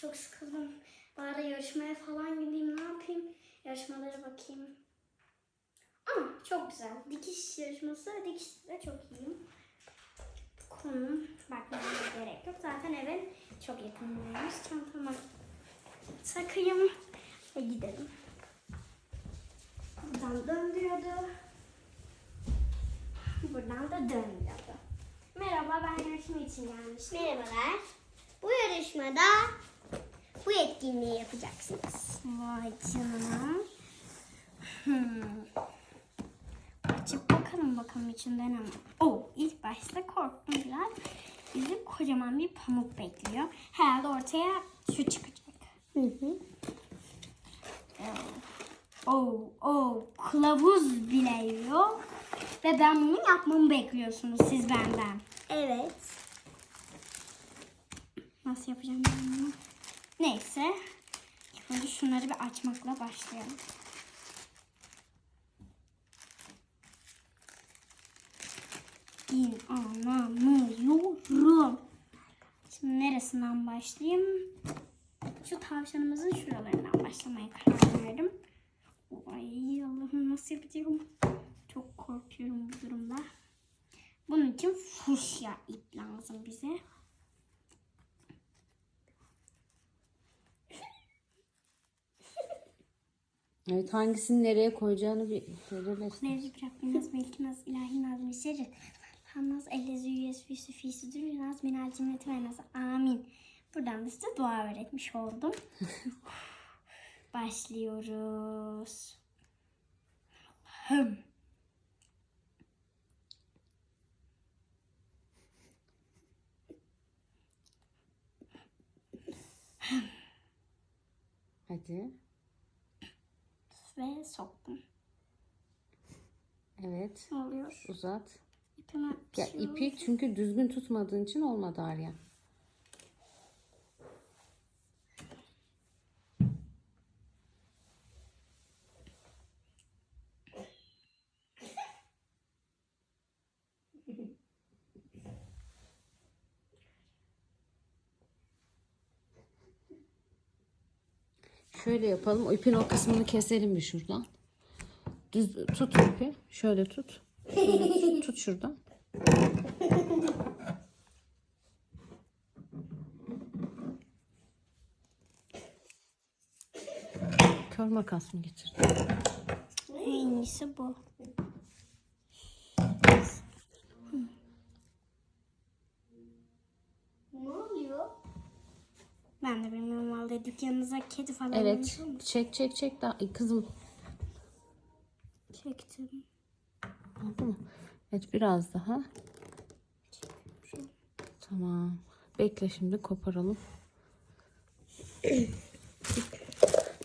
çok sıkıldım. Bari yarışmaya falan gideyim. Ne yapayım? Yarışmalara bakayım. Aa, çok güzel. Dikiş yarışması. Dikişte de çok iyiyim. Konum bakmaya gerek yok. Zaten evin çok yakınındaymış. Çantama takayım ve gidelim. Buradan döndürüyordu. Buradan da dönmüyordu. Merhaba ben yarışma için gelmiştim. Merhabalar. Bu yarışmada bu etkinliği yapacaksınız. Vay canına. Hmm. Açıp bakalım bakalım içinde ne var. Oh, ilk başta korktum biraz. Bizi kocaman bir pamuk bekliyor. Herhalde ortaya şu çıkacak. Hı hı. Oh, oh, kılavuz bile yok. Ve ben bunu yapmamı bekliyorsunuz siz benden. Evet. Nasıl yapacağım ben bunu? Neyse. Önce şunları bir açmakla başlayalım. İnanamıyorum. Şimdi neresinden başlayayım? Şu tavşanımızın şuralarından başlamaya karar verdim. Ay Allah'ım nasıl yapacağım? Çok korkuyorum bu durumda. Bunun için fuşya ip lazım bize. Evet hangisini nereye koyacağını bir belirlesin. Nevzi bırakmaz melkinaz ilahi nazmi şerif. Hamnaz ellezi yüyes füsü fisi dürünaz minal cimneti ve naz. Amin. Buradan da size dua öğretmiş oldum. Başlıyoruz. Allah'ım. Hadi. Ve soktum. Evet. Ne oluyor? Uzat. İpimi Ya açıyorum. ipi çünkü düzgün tutmadığın için olmadı Arya. Şöyle yapalım. İpin o kısmını keselim bir şuradan. Düz tut ipi. Şöyle tut. Şöyle tut, şuradan. Kör makas mı getirdin? İyisi bu. Ne oluyor? Ben de bilmiyorum vallahi dükkanınıza kedi falan Evet. almış olmuş. Çek çek çek. Daha, Ay, kızım. Çektim. Oldu mu? Evet biraz daha. Tamam. Bekle şimdi koparalım.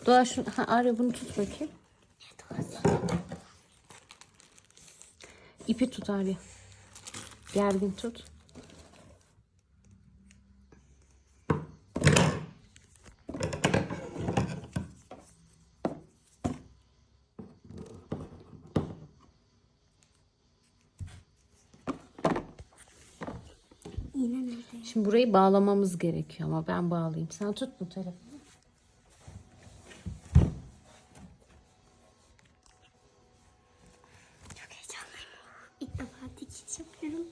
Doğa şu ha, Arya bunu tut bakayım. İpi tut Arya. Gergin tut. Şimdi burayı bağlamamız gerekiyor ama ben bağlayayım. Sen tut bu tarafı. Çok heyecanlıyım. İlk defa dikiş yapıyorum.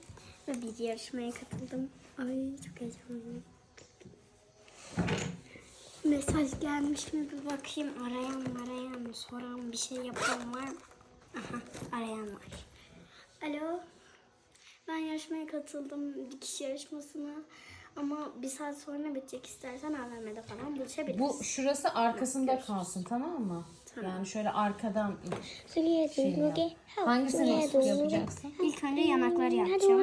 Ve bir yarışmaya katıldım. Ay çok heyecanlıyım. Mesaj gelmiş mi bir bakayım. Arayan arayan soran bir şey yapan var mı? Aha arayan var. Alo. Ben yarışmaya katıldım. Dikiş yarışmasına. Ama bir saat sonra bitecek. İstersen AVM'de falan buluşabiliriz. Bu şurası arkasında kalsın tamam mı? Yani şöyle arkadan şey yap. Hangisini yapacaksın? İlk önce yanakları yapacağım.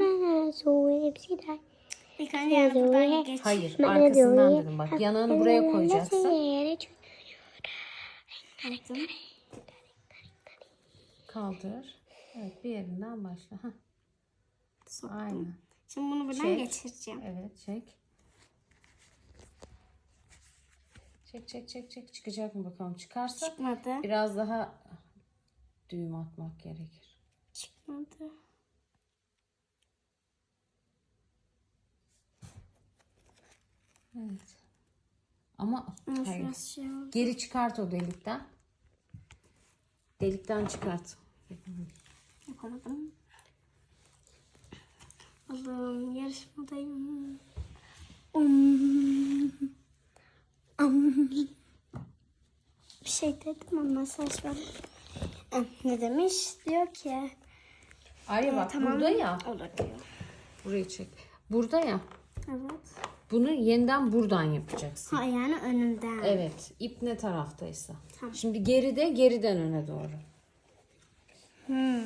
İlk önce yanaklardan geç. Hayır arkasından dedim bak. Yanağını buraya koyacaksın. Kaldır. Evet bir yerinden başla. Heh, Soktum. aynen. Şimdi bunu buradan Çek. geçireceğim. Evet çek. Çek çek çek çek. Çıkacak mı bakalım. Çıkarsa Çıkmadı. biraz daha düğüm atmak gerekir. Çıkmadı. Evet. Ama hayır. şey. Geri çıkart o delikten. Delikten çıkart. Yapamadım. Allah'ım yarışmadayım. Um. Um. Bir şey dedim ama var. Ah, Ne demiş? Diyor ki Arya bak tamam. burada ya. olur diyor. Burayı çek. Burada ya. Evet. Bunu yeniden buradan yapacaksın. Ha yani önünden. Evet. ip ne taraftaysa. Tamam. Şimdi geride geriden öne doğru. Hmm.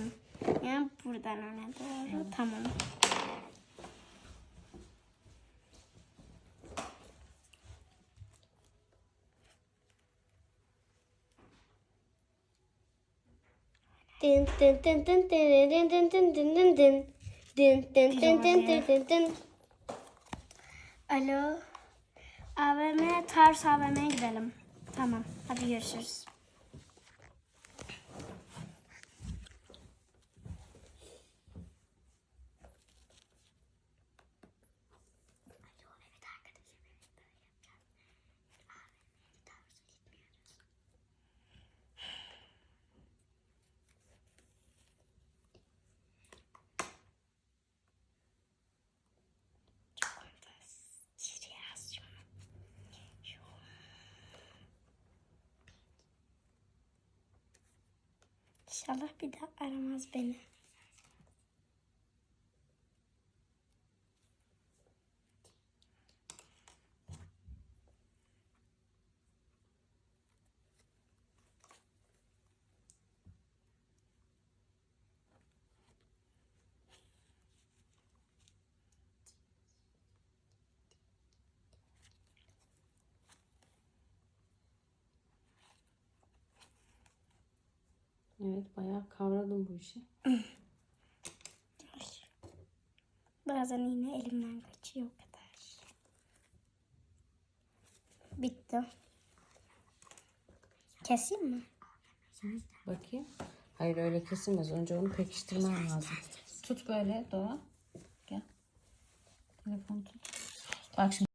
Yani buradan öne doğru. Tamam. Dın dın dın dın dın dın dın dın dın dın dın. Dın dın dın dın dın dın dın. Alo. AVM, Tars AVM'ye gidelim. Tamam. Hadi görüşürüz. İnşallah bir daha aramaz beni. Evet bayağı kavradım bu işi. Bazen yine elimden kaçıyor o kadar. Bitti. Keseyim mi? Bakayım. Hayır öyle kesilmez. Önce onu pekiştirmem lazım. Tut böyle Doğa. Gel. Telefonu tut. Bak şimdi